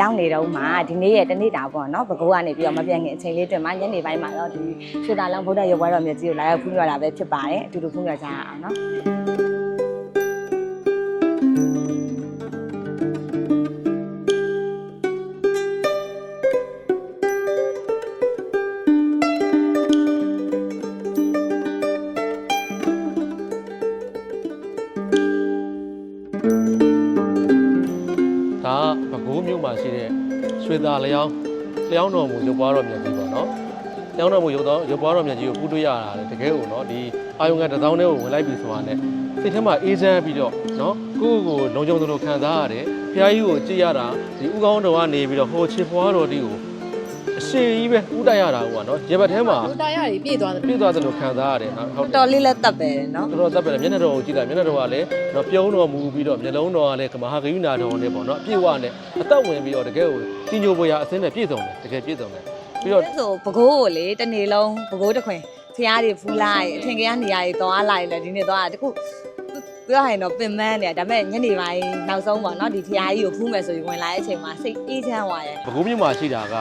ရောက်နေတော့မှဒီနေ့ရဲ့တနေ့တာပေါ့နော်ဘကိုးကနေပြီးတော့မပြန်ခင်အချိန်လေးတွင်မှညနေပိုင်းမှာတော့ဒီရွှေတာလောင်ဗုဒ္ဓရုပ်ဘွားတော်မြတ်ကြီးကိုလာရောက်ဖူးမြတာပဲဖြစ်ပါတယ်အတူတူဖူးမြကြရအောင်နော် ဒါကပဲခူးမြို့မှာရှိတဲ့ရွှေသားလျောင်းလျောင်းတော်မူရုပ်ပွားတော်မြတ်ကြီးပေါ့နော်လျောင်းတော်မူရုပ်တော်ရုပ်ပွားတော်မြတ်ကြီးကိုပူးတွေ့ရတာလေတကယ်ကိုနော်ဒီအာယုံကတစ်စောင်းတည်းကိုဝင်လိုက်ပြီဆိုတာနဲ့စိတ်ထဲမှာအေးချမ်းပြီးတော့နော်ကိုယ့်ကိုယ်ကိုလုံခြုံသလိုခံစားရတယ်ဖះကြီးကိုကြည့်ရတာဒီဥကောင်းတော်ကနေပြီးတော့ဟိုချစ်ပွားတော်ဒီကိုအ ရှင်ကြီးပဲဥတိုက်ရတာကွာနော်ရေဘက်ထဲမှာလူသားရည်ပြည့်သွားတယ်ပြည့်သွားသလိုခံစားရတယ်နော်ဟုတ်တယ်တော်လေးလက်သက်ပဲနော်တော်တော်တက်ပဲမျက်နှာတော်ကိုကြည့်လိုက်မျက်နှာတော်ကလည်းတော့ပြုံးတော်မူပြီးတော့မျက်လုံးတော်ကလည်းကမဟာဂယုနာတော်နဲ့ပေါ့နော်အပြည့်ဝနဲ့အသက်ဝင်ပြီးတော့တကယ်ကိုကြီးညိုပွေရအစင်းနဲ့ပြည့်စုံတယ်တကယ်ပြည့်စုံတယ်ပြီးတော့ ဆိုဘကိုးကိုလေတနေ့လုံးဘကိုးတစ်ခွင်ဖျားတွေဖူးလိုက်အထင်ကြီးကနေရာတွေသွားလိုက်လေဒီနေ့သွားတခုပြောရရင်တော့ပင်မန်းနေဒါပေမဲ့ညနေပိုင်းနောက်ဆုံးပေါ့နော်ဒီဖျားကြီးကိုဖူးမယ်ဆိုရင်ဝင်လာတဲ့အချိန်မှာစိတ်အေးချမ်းသွားရဲ့ဘကုမြို့မှာရှိတာက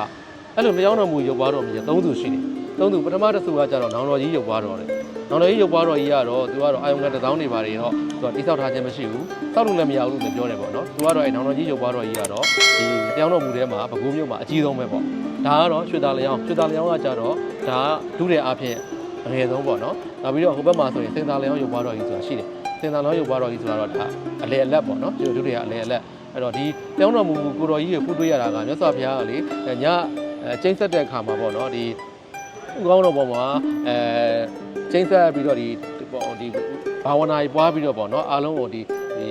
အဲ့လိုလျောင်းတော်မူရုပ်ပွားတော်မြည်သုံးသူရှိတယ်သုံးသူပထမတစ်သူကကြတော့နောင်တော်ကြီးရုပ်ပွားတော်တယ်နောင်တော်ကြီးရုပ်ပွားတော်ကြီးကတော့သူကတော့အာယုံကတစ်သောင်းနေပါတယ်တော့သူကတိဆောက်ထားခြင်းမရှိဘူးစောက်လို့လည်းမရဘူးလို့လည်းပြောတယ်ပေါ့နော်သူကတော့အဲ့နောင်တော်ကြီးရုပ်ပွားတော်ကြီးကတော့ဒီလျောင်းတော်မူထဲမှာဘကုမြို့မှာအကြီးဆုံးပဲပေါ့ဒါကတော့ရွှေသားလျောင်းရွှေသားလျောင်းကကြတော့ဒါကဒုတဲ့အားဖြင့်အငယ်ဆုံးပေါ့နော်နောက်ပြီးတော့ဟိုဘက်မှာဆိုရင်စင်သားလျောင်းရုပ်ပွားတော်ကြီးဆိုတာရှိတယ်စင်သားလျောင်းရုပ်ပွားတော်ကြီးဆိုတာတော့ဒါအလေအလက်ပေါ့နော်ဒီဒုတွေကအလေအလက်အဲ့တော့ဒီကျောင်းတော်မူကိုတော်ကြီးကိုဖူးတွေ့ရတာကမြတ်စွာဘုရားကလေညအဲ ကျိန်းဆက်တဲ့အခါမှာပေါ့နော်ဒီဥကောင်းတော်ပေါ်မှာအဲကျိန်းဆက်ပြီးတော့ဒီပေါ့ဒီဘာဝနာကြီးပွားပြီးတော့ပေါ့နော်အားလုံးကိုဒီဒီ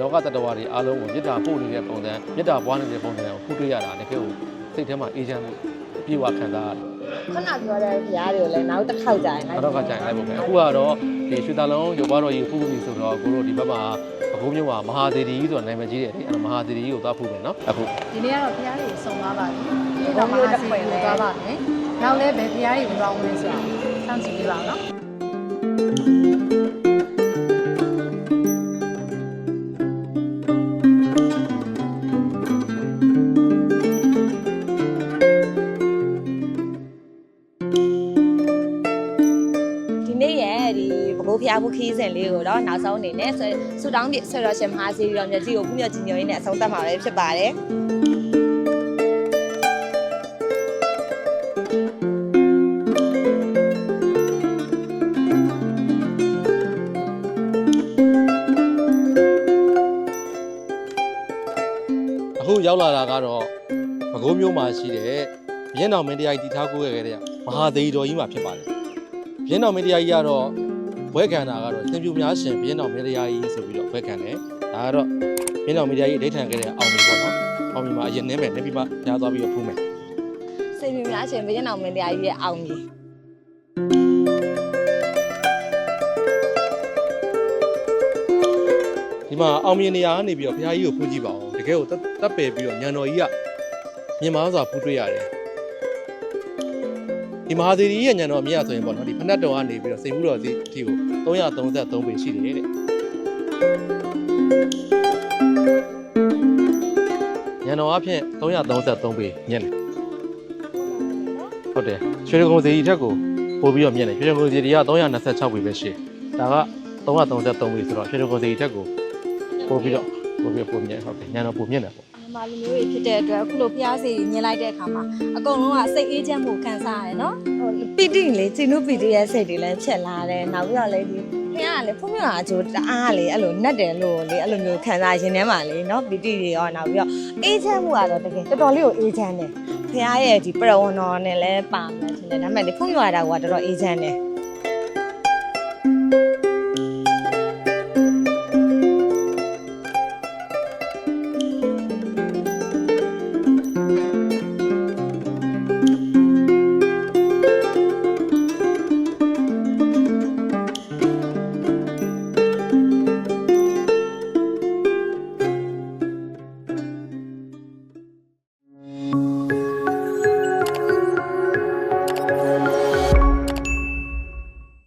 လောကတတ္တဝါတွေအားလုံးကိုမေတ္တာပို့နေတဲ့ပုံစံမေတ္တာပွားနေတဲ့ပုံစံကိုဖူးတွေ့ရတာတကယ်ကိုစိတ်ထဲမှာအေးချမ်းမှုအပြည့်အဝခံစားရတယ် ခဏပြောတဲ့ဖျားတွေကိုလည်းနောက်တစ်ခေါက်ကြာရင်။နောက်တော့ကကြိုင်လိုက်ပုံပဲ။အခုကတော့ဒီရွှေတာလုံးရုပ်ပွားတော်ကြီးကိုဖူးဖူးပြီဆိုတော့ကိုတို့ဒီဘက်မှာအခုမျိုးမှာမဟာသီရီဆိုတာနာမည်ကြီးတယ်လေ။အဲ့တော့မဟာသီရီကိုသွားဖူးမယ်နော်။အခုဒီနေ့ကတော့ဖရားတွေစုံသွားပါပြီဒီတော့မှာစီကိုသွားပါမယ်နောက်လည်းဘယ်ဖရားတွေဝင်တော့ဝင်ဆိုတာစောင့်ကြည့်ပေးပါနော် ဖျားဖို့ခီးစဉ်လေးကိုတော့နောက်ဆုံးအနေနဲ့ဆွဆူတောင်းပြဆွတော်ရှင်မဟာစီရီတော်မြတ်ကြီးကိုဖူးမြတ်ကြီးညိုရင်းနဲ့အဆုံးသတ်မှာပဲဖြစ်ပါတယ်အခုရောက်လာတာကတော့မကုန်းမျိုးမှာရှိတဲ့ဘင်းတော်မင်းတရားကြီးတည်ထားကိုခဲ့တဲ့မဟာသီရီတော်ကြီးမှာဖြစ်ပါတယ်။ဘင်းတော်မင်းတရားကြီးကတော့ ဘွဲခံတာကတော့သင်ပြူများရှင်ဘင်းတော်မင်းတရားကြီးဆိုပြီးတော့ဘွဲခံတယ်။ဒါကတော့ဘင်းတော်မင်းတရားကြီးဒိဋ္ဌံခဲ့တဲ့အောင်မီပေါ့နော်။အောင်မီမှာအရင်နှင်းမယ်နှင်းပြီးမှကြားသွားပြီးတော့ဖူးမယ်စိတ်မြများရှင်ဘရင်အောင်မင်းတရားကြီးရဲ့အောင်ကြီးဒီမှာအောင်မြင်နေရကနေပြီးတော့ဘုရားကြီးကိုဖူးကြည့်ပါဦးတကယ်ကိုတပ်ပယ်ပြီးတော့ညံတော်ကြီးကမြင်မာစွာဖူးတွေ့ရတယ် ဒီမဟာသီရိရဲ့ညံတော်အမြတ်ဆိုရင်ပေါ့နော်ဒီဖနက်တော်ကနေပြီးတော့စိတ်ဘူးတော်စီအထိကို333ပေရှိတယ်တဲ့ညံတော်အဖြစ်333ပေညံ့တယ်ဟုတ်တယ်ရွှေကုံစီထက်ကိုပို့ပြီးတော့မြင့်တယ်ရွှေကုံစီတွေက326ပေပဲရှိဒါက333ပေဆိုတော့ရွှေကုံစီထက်ကိုပို့ပြီးတော့ပို့ပြီးပို့မြင်ဟုတ်တယ်ညံတော့ပို့မြင်တယ်ပေါ့ မြန်မာလူမျိုးတွေဖြစ်တဲ့အတွက်အခုလိုဖျားစီမြင်လိုက်တဲ့အခါမှာအကုန်လုံးကစိတ်အေးချမ်းမှုခံစားရတယ်နော်ဟိုပီတိလေကျင်းတို့ပီတိရဲ့စိတ်တွေလည်းဖြစ်လာတယ်နောက်ပြီးတော့လေဒီဖျားကလေဖုံးမြာအကျိုးတအားလေအဲ့လိုနှက်တယ်လို့လေအဲ့လိုမျိုးခံစားရင်ထဲမှာလေနော်ပီတိတွေရောနောက်ပြီးတော့အေးချမ်းမှုကတော့တကယ်တော်တော်လေးကိုအေးချမ်းတယ်ဖျားရဲ့ဒီပရဝဏ္ဏနဲ့လည်းပါမယ်ထင်တယ်ဒါပေမဲ့ဒီဖုံးမြာတာကတော်တော်အေးချမ်းတယ်